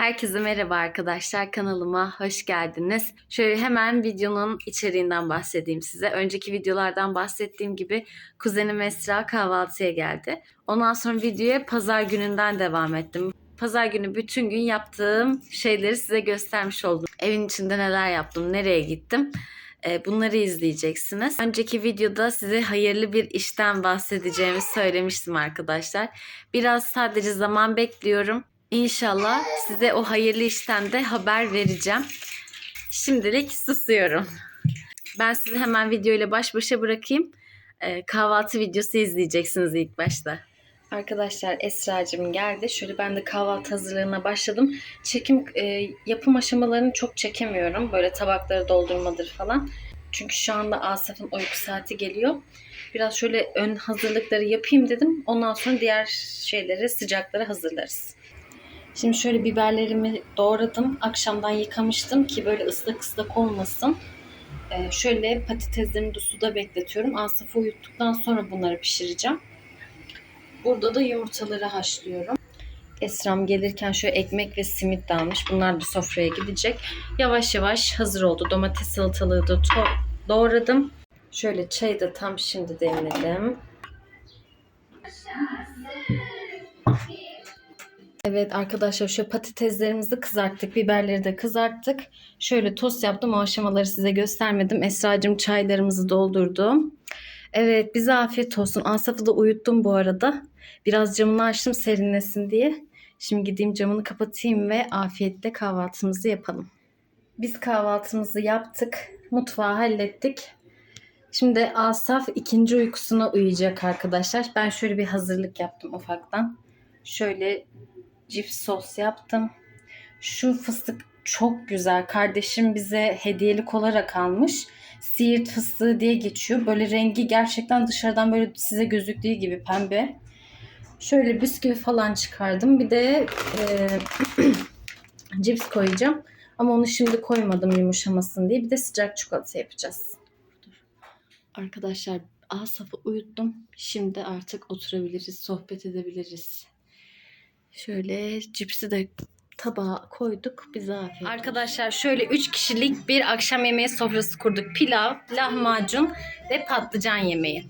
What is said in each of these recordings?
Herkese merhaba arkadaşlar. Kanalıma hoş geldiniz. Şöyle hemen videonun içeriğinden bahsedeyim size. Önceki videolardan bahsettiğim gibi kuzenim Esra kahvaltıya geldi. Ondan sonra videoya pazar gününden devam ettim. Pazar günü bütün gün yaptığım şeyleri size göstermiş oldum. Evin içinde neler yaptım, nereye gittim. Ee, Bunları izleyeceksiniz. Önceki videoda size hayırlı bir işten bahsedeceğimi söylemiştim arkadaşlar. Biraz sadece zaman bekliyorum. İnşallah size o hayırlı işten de haber vereceğim. Şimdilik susuyorum. Ben sizi hemen video ile baş başa bırakayım. Ee, kahvaltı videosu izleyeceksiniz ilk başta. Arkadaşlar Esra'cığım geldi. Şöyle ben de kahvaltı hazırlığına başladım. Çekim e, yapım aşamalarını çok çekemiyorum. Böyle tabakları doldurmadır falan. Çünkü şu anda Asaf'ın uyku saati geliyor. Biraz şöyle ön hazırlıkları yapayım dedim. Ondan sonra diğer şeyleri, sıcakları hazırlarız. Şimdi şöyle biberlerimi doğradım. Akşamdan yıkamıştım ki böyle ıslak ıslak olmasın. Ee, şöyle patateslerimi de suda bekletiyorum. Asaf'ı uyuttuktan sonra bunları pişireceğim. Burada da yumurtaları haşlıyorum. Esram gelirken şöyle ekmek ve simit de almış. Bunlar da sofraya gidecek. Yavaş yavaş hazır oldu. Domates salatalığı da doğradım. Şöyle çayı da tam şimdi demledim. Evet arkadaşlar şu patateslerimizi kızarttık. Biberleri de kızarttık. Şöyle tost yaptım. O aşamaları size göstermedim. Esra'cığım çaylarımızı doldurdum. Evet bize afiyet olsun. Asaf'ı da uyuttum bu arada. Biraz camını açtım serinlesin diye. Şimdi gideyim camını kapatayım ve afiyetle kahvaltımızı yapalım. Biz kahvaltımızı yaptık. Mutfağı hallettik. Şimdi Asaf ikinci uykusuna uyuyacak arkadaşlar. Ben şöyle bir hazırlık yaptım ufaktan. Şöyle cips sos yaptım. Şu fıstık çok güzel. Kardeşim bize hediyelik olarak almış. Siirt fıstığı diye geçiyor. Böyle rengi gerçekten dışarıdan böyle size gözüktüğü gibi pembe. Şöyle bisküvi falan çıkardım. Bir de e, cips koyacağım. Ama onu şimdi koymadım yumuşamasın diye. Bir de sıcak çikolata yapacağız. Arkadaşlar Asaf'ı uyuttum. Şimdi artık oturabiliriz, sohbet edebiliriz. Şöyle cipsi de tabağa koyduk. Bize afiyet Arkadaşlar şöyle 3 kişilik bir akşam yemeği sofrası kurduk. Pilav, lahmacun ve patlıcan yemeği.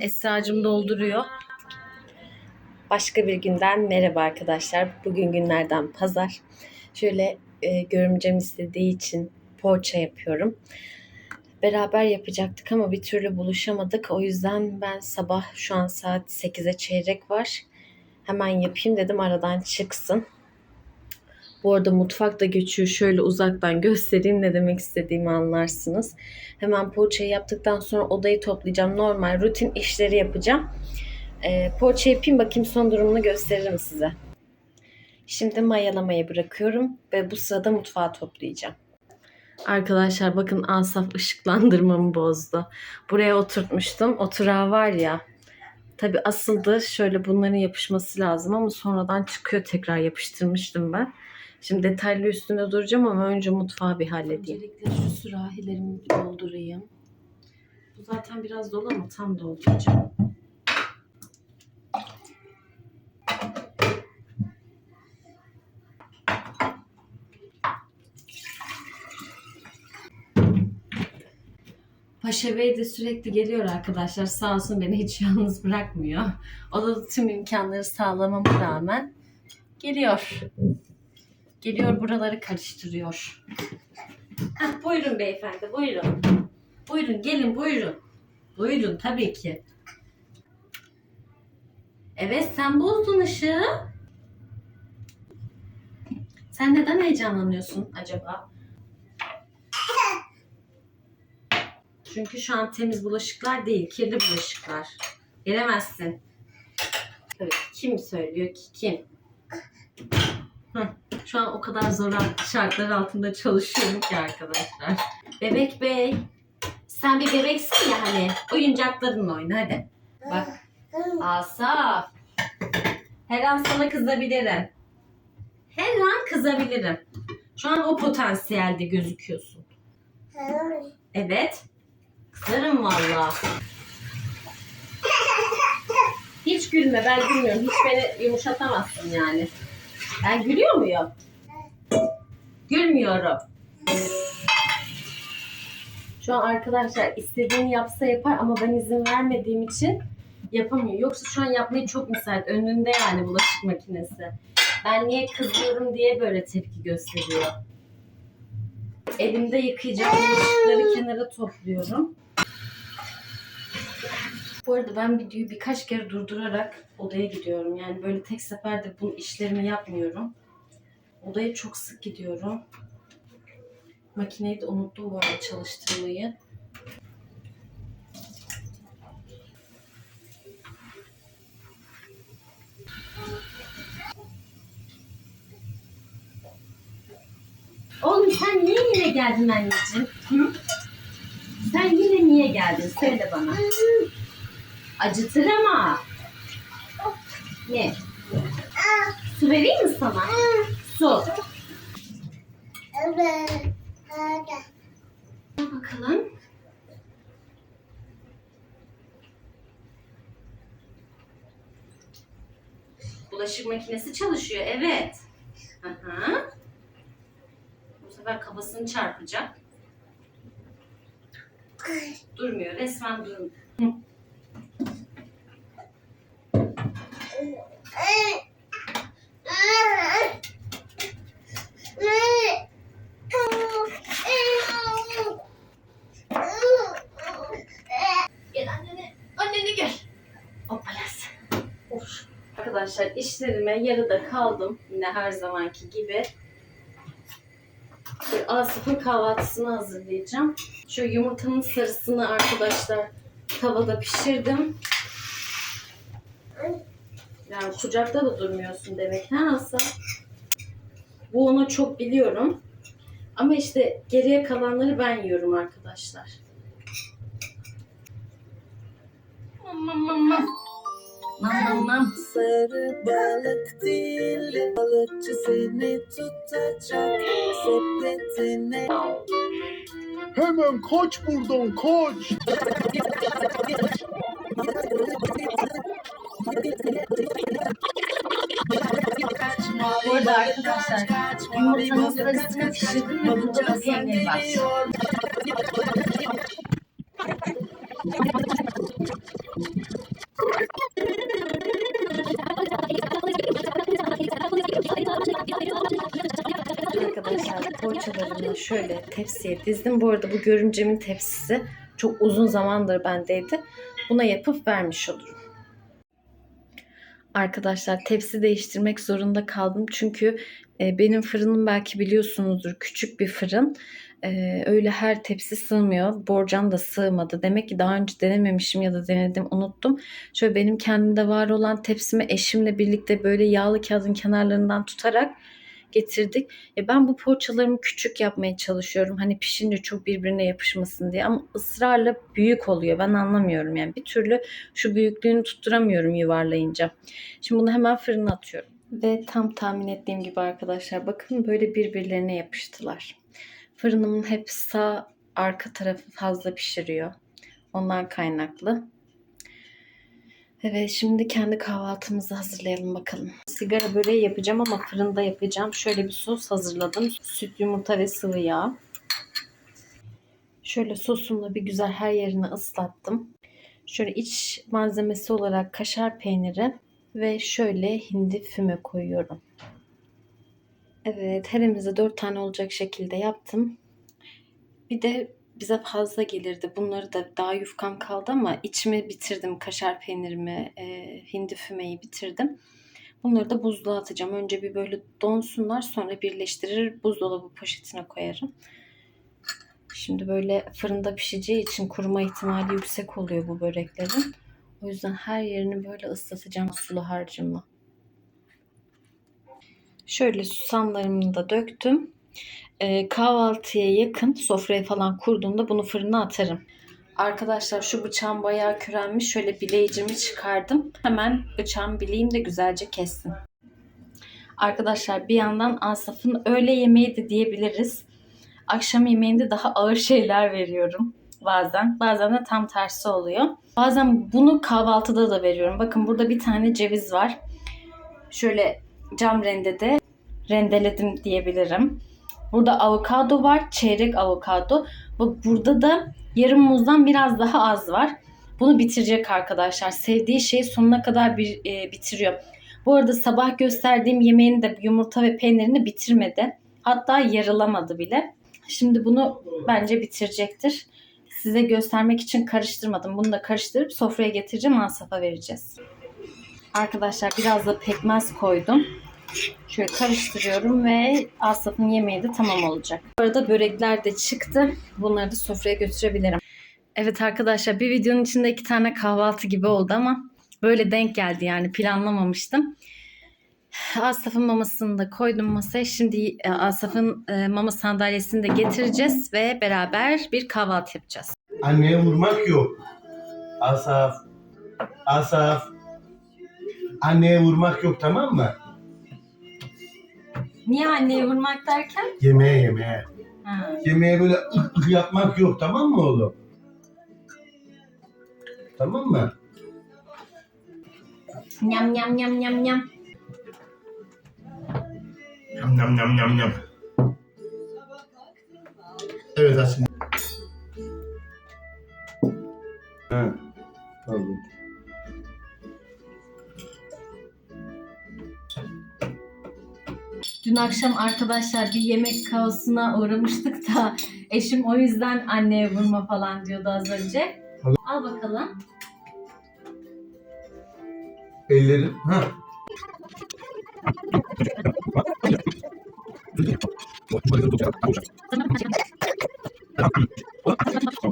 Esra'cığım dolduruyor. Başka bir günden merhaba arkadaşlar. Bugün günlerden pazar. Şöyle e, görümcem istediği için poğaça yapıyorum. Beraber yapacaktık ama bir türlü buluşamadık. O yüzden ben sabah şu an saat 8'e çeyrek var. Hemen yapayım dedim aradan çıksın. Bu arada mutfak da geçiyor. Şöyle uzaktan göstereyim ne demek istediğimi anlarsınız. Hemen poğaçayı yaptıktan sonra odayı toplayacağım. Normal rutin işleri yapacağım. Ee, poğaça yapayım bakayım son durumunu gösteririm size. Şimdi mayalamayı bırakıyorum ve bu sırada mutfağı toplayacağım. Arkadaşlar bakın Asaf ışıklandırmamı bozdu. Buraya oturtmuştum. Oturağı var ya. Tabi asıldı şöyle bunların yapışması lazım ama sonradan çıkıyor tekrar yapıştırmıştım ben. Şimdi detaylı üstünde duracağım ama önce mutfağı bir halledeyim. Öncelikle şu sürahilerimi doldurayım. Bu zaten biraz dolu ama tam dolduracağım. Paşa Bey de sürekli geliyor arkadaşlar. Sağ olsun beni hiç yalnız bırakmıyor. O da tüm imkanları sağlamama rağmen geliyor. Geliyor buraları karıştırıyor. Heh, buyurun beyefendi buyurun. Buyurun gelin buyurun. Buyurun tabii ki. Evet sen bozdun ışığı. Sen neden heyecanlanıyorsun acaba? Çünkü şu an temiz bulaşıklar değil, kirli bulaşıklar. Gelemezsin. Tabii kim söylüyor ki kim? Hı, Şu an o kadar zor şartlar altında çalışıyorum ki arkadaşlar. Bebek bey, sen bir bebeksin ya hani oyuncaklarınla oyna hadi. Bak Asaf. Her an sana kızabilirim. Her an kızabilirim. Şu an o potansiyelde gözüküyorsun. Evet. Kızarım valla. Hiç gülme ben gülmüyorum. Hiç beni yumuşatamazsın yani. Ben gülüyor muyum? Gülmüyorum. Şu an arkadaşlar istediğini yapsa yapar ama ben izin vermediğim için yapamıyor. Yoksa şu an yapmayı çok müsait. Önünde yani bulaşık makinesi. Ben niye kızıyorum diye böyle tepki gösteriyor. Elimde yıkayacağım bulaşıkları kenara topluyorum. Bu arada ben videoyu birkaç kere durdurarak odaya gidiyorum. Yani böyle tek seferde bu işlerimi yapmıyorum. Odaya çok sık gidiyorum. Makineyi de unuttum bu arada çalıştırmayı. Oğlum sen niye geldin anneciğim? Hı? Sen yine niye geldin? Söyle bana. Acıtır ama. Ne? Su vereyim mi sana? Su. Al bakalım. Bulaşık makinesi çalışıyor. Evet. Hı hı. Sefer kafasını çarpacak. Durmuyor. Resmen durmuyor. Arkadaşlar işlerime yarıda kaldım. Yine her zamanki gibi. Böyle Asaf'ın kahvaltısını hazırlayacağım. Şu yumurtanın sarısını arkadaşlar tavada pişirdim. Yani kucakta da durmuyorsun demek ha Asaf? Bu onu çok biliyorum. Ama işte geriye kalanları ben yiyorum arkadaşlar. Mam mam Mam mam mam. Sarı balık değil, balıkçı seni tutacak sepetine. Hemen kaç buradan kaç. Bu arada arkadaşlar yumurtanın sarısını pişirdim ve bunda da peynir var. Arkadaşlar poğaçalarımı şöyle tepsiye dizdim. Bu arada bu görümcemin tepsisi çok uzun zamandır bendeydi. Buna yapıp vermiş olurum. Arkadaşlar tepsi değiştirmek zorunda kaldım. Çünkü e, benim fırınım belki biliyorsunuzdur küçük bir fırın. E, öyle her tepsi sığmıyor. Borcam da sığmadı. Demek ki daha önce denememişim ya da denedim unuttum. Şöyle benim kendimde var olan tepsimi eşimle birlikte böyle yağlı kağıdın kenarlarından tutarak getirdik. E ben bu poğaçalarımı küçük yapmaya çalışıyorum. Hani pişince çok birbirine yapışmasın diye ama ısrarla büyük oluyor. Ben anlamıyorum yani. Bir türlü şu büyüklüğünü tutturamıyorum yuvarlayınca. Şimdi bunu hemen fırına atıyorum. Ve tam tahmin ettiğim gibi arkadaşlar bakın böyle birbirlerine yapıştılar. Fırınımın hep sağ arka tarafı fazla pişiriyor. Ondan kaynaklı. Evet şimdi kendi kahvaltımızı hazırlayalım bakalım. Sigara böreği yapacağım ama fırında yapacağım. Şöyle bir sos hazırladım. Süt, yumurta ve sıvı yağ. Şöyle sosumla bir güzel her yerini ıslattım. Şöyle iç malzemesi olarak kaşar peyniri ve şöyle hindi füme koyuyorum. Evet her evimize 4 tane olacak şekilde yaptım. Bir de bize fazla gelirdi. Bunları da daha yufkam kaldı ama içimi bitirdim. Kaşar peynirimi, e, hindi fümeyi bitirdim. Bunları da buzluğa atacağım. Önce bir böyle donsunlar sonra birleştirir buzdolabı poşetine koyarım. Şimdi böyle fırında pişeceği için kuruma ihtimali yüksek oluyor bu böreklerin. O yüzden her yerini böyle ıslatacağım sulu harcımla. Şöyle susamlarımı da döktüm. Ee, kahvaltıya yakın sofraya falan kurduğumda bunu fırına atarım. Arkadaşlar şu bıçağım bayağı kürenmiş. Şöyle bileyicimi çıkardım. Hemen bıçağım bileğim de güzelce kessin. Arkadaşlar bir yandan Asaf'ın öğle yemeği de diyebiliriz. Akşam yemeğinde daha ağır şeyler veriyorum bazen. Bazen de tam tersi oluyor. Bazen bunu kahvaltıda da veriyorum. Bakın burada bir tane ceviz var. Şöyle cam rendede rendeledim diyebilirim. Burada avokado var, çeyrek avokado. Bak burada da yarım muzdan biraz daha az var. Bunu bitirecek arkadaşlar. Sevdiği şeyi sonuna kadar bir, e, bitiriyor. Bu arada sabah gösterdiğim yemeğini de yumurta ve peynirini bitirmedi. Hatta yarılamadı bile. Şimdi bunu bence bitirecektir. Size göstermek için karıştırmadım. Bunu da karıştırıp sofraya getireceğim. Asaf'a vereceğiz. Arkadaşlar biraz da pekmez koydum. Şöyle karıştırıyorum ve Asaf'ın yemeği de tamam olacak. Bu arada börekler de çıktı. Bunları da sofraya götürebilirim. Evet arkadaşlar bir videonun içinde iki tane kahvaltı gibi oldu ama böyle denk geldi yani planlamamıştım. Asaf'ın mamasını da koydum masaya. Şimdi e, Asaf'ın e, mama sandalyesini de getireceğiz ve beraber bir kahvaltı yapacağız. Anneye vurmak yok. Asaf. Asaf. Anneye vurmak yok tamam mı? Niye anneye vurmak derken? Yemeğe yemeğe. Ha. Yemeğe böyle ık ık yapmak yok tamam mı oğlum? Tamam mı? Nyam nyam nyam nyam nyam. Yam yam yam yam yam. Evet aslında. Akşam arkadaşlar bir yemek kaosuna uğramıştık da eşim o yüzden anneye vurma falan diyordu az önce. Al bakalım. Ellerim. Ha.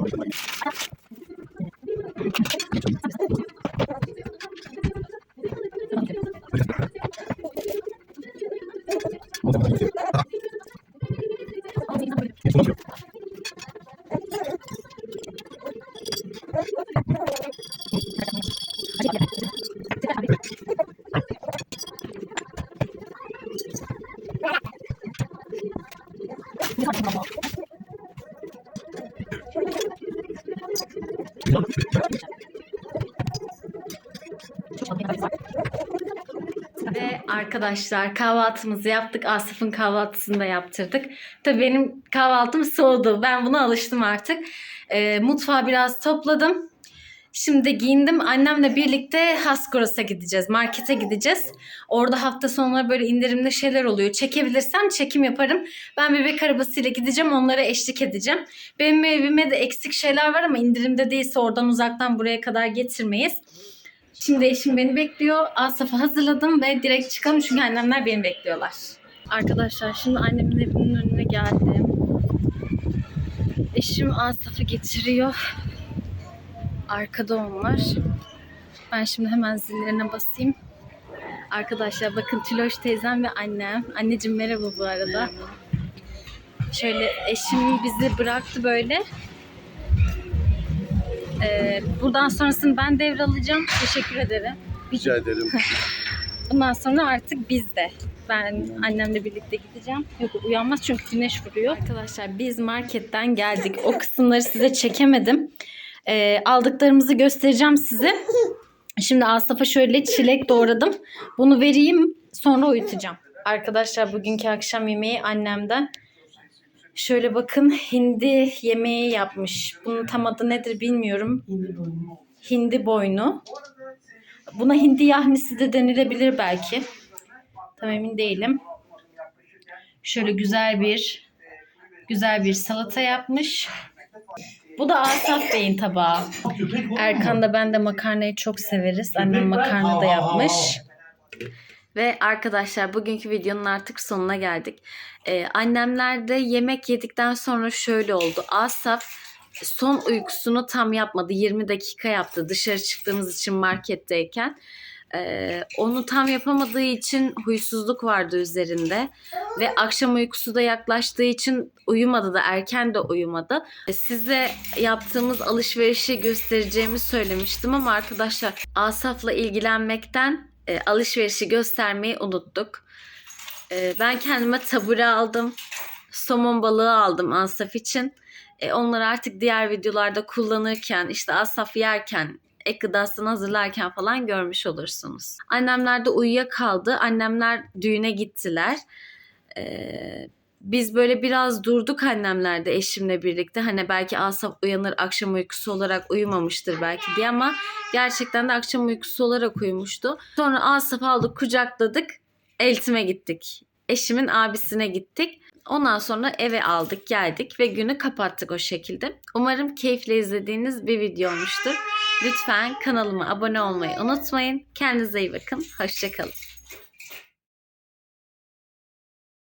Ve arkadaşlar kahvaltımızı yaptık. Asaf'ın kahvaltısını da yaptırdık. Tabii benim kahvaltım soğudu. Ben buna alıştım artık. Ee, mutfağı biraz topladım. Şimdi giyindim. Annemle birlikte Haskoras'a gideceğiz. Markete gideceğiz. Orada hafta sonları böyle indirimli şeyler oluyor. Çekebilirsem çekim yaparım. Ben bebek arabasıyla gideceğim. Onlara eşlik edeceğim. Benim evime de eksik şeyler var ama indirimde değilse oradan uzaktan buraya kadar getirmeyiz. Şimdi eşim beni bekliyor. Asaf'ı hazırladım ve direkt çıkalım çünkü annemler beni bekliyorlar. Arkadaşlar şimdi annemin evinin önüne geldim. Eşim Asaf'ı getiriyor. Arkada onlar. Ben şimdi hemen zillerine basayım. Arkadaşlar bakın Tüloş teyzem ve annem. Anneciğim merhaba bu arada. Şöyle eşim bizi bıraktı böyle. Ee, buradan sonrasını ben devralacağım. Teşekkür ederim. Rica ederim. Bundan sonra artık biz de. Ben annemle birlikte gideceğim. Yok uyanmaz çünkü güneş vuruyor. Arkadaşlar biz marketten geldik. O kısımları size çekemedim. Ee, aldıklarımızı göstereceğim size. Şimdi Asaf'a şöyle çilek doğradım. Bunu vereyim sonra uyutacağım. Arkadaşlar bugünkü akşam yemeği annemden. Şöyle bakın hindi yemeği yapmış. Bunun tam adı nedir bilmiyorum. Hindi boynu. Buna hindi yahnisi de denilebilir belki. Tam emin değilim. Şöyle güzel bir güzel bir salata yapmış. Bu da Asaf Bey'in tabağı. Erkan da ben de makarnayı çok severiz. Annem makarna da yapmış. Ve arkadaşlar bugünkü videonun artık sonuna geldik. Ee, annemler de yemek yedikten sonra şöyle oldu. Asaf son uykusunu tam yapmadı. 20 dakika yaptı dışarı çıktığımız için marketteyken. Ee, onu tam yapamadığı için huysuzluk vardı üzerinde. Ve akşam uykusu da yaklaştığı için uyumadı da erken de uyumadı. Ee, Size yaptığımız alışverişi göstereceğimi söylemiştim ama arkadaşlar Asaf'la ilgilenmekten e, alışverişi göstermeyi unuttuk. E, ben kendime tabure aldım. Somon balığı aldım Asaf için. E, onları artık diğer videolarda kullanırken işte Asaf yerken ek gıdasını hazırlarken falan görmüş olursunuz. Annemler de uyuyakaldı. Annemler düğüne gittiler. Ee, biz böyle biraz durduk annemlerde eşimle birlikte. Hani belki Asaf uyanır akşam uykusu olarak uyumamıştır belki diye ama gerçekten de akşam uykusu olarak uyumuştu. Sonra Asaf aldık kucakladık eltime gittik. Eşimin abisine gittik. Ondan sonra eve aldık geldik ve günü kapattık o şekilde. Umarım keyifle izlediğiniz bir video olmuştur. Lütfen kanalıma abone olmayı unutmayın. Kendinize iyi bakın. Hoşçakalın.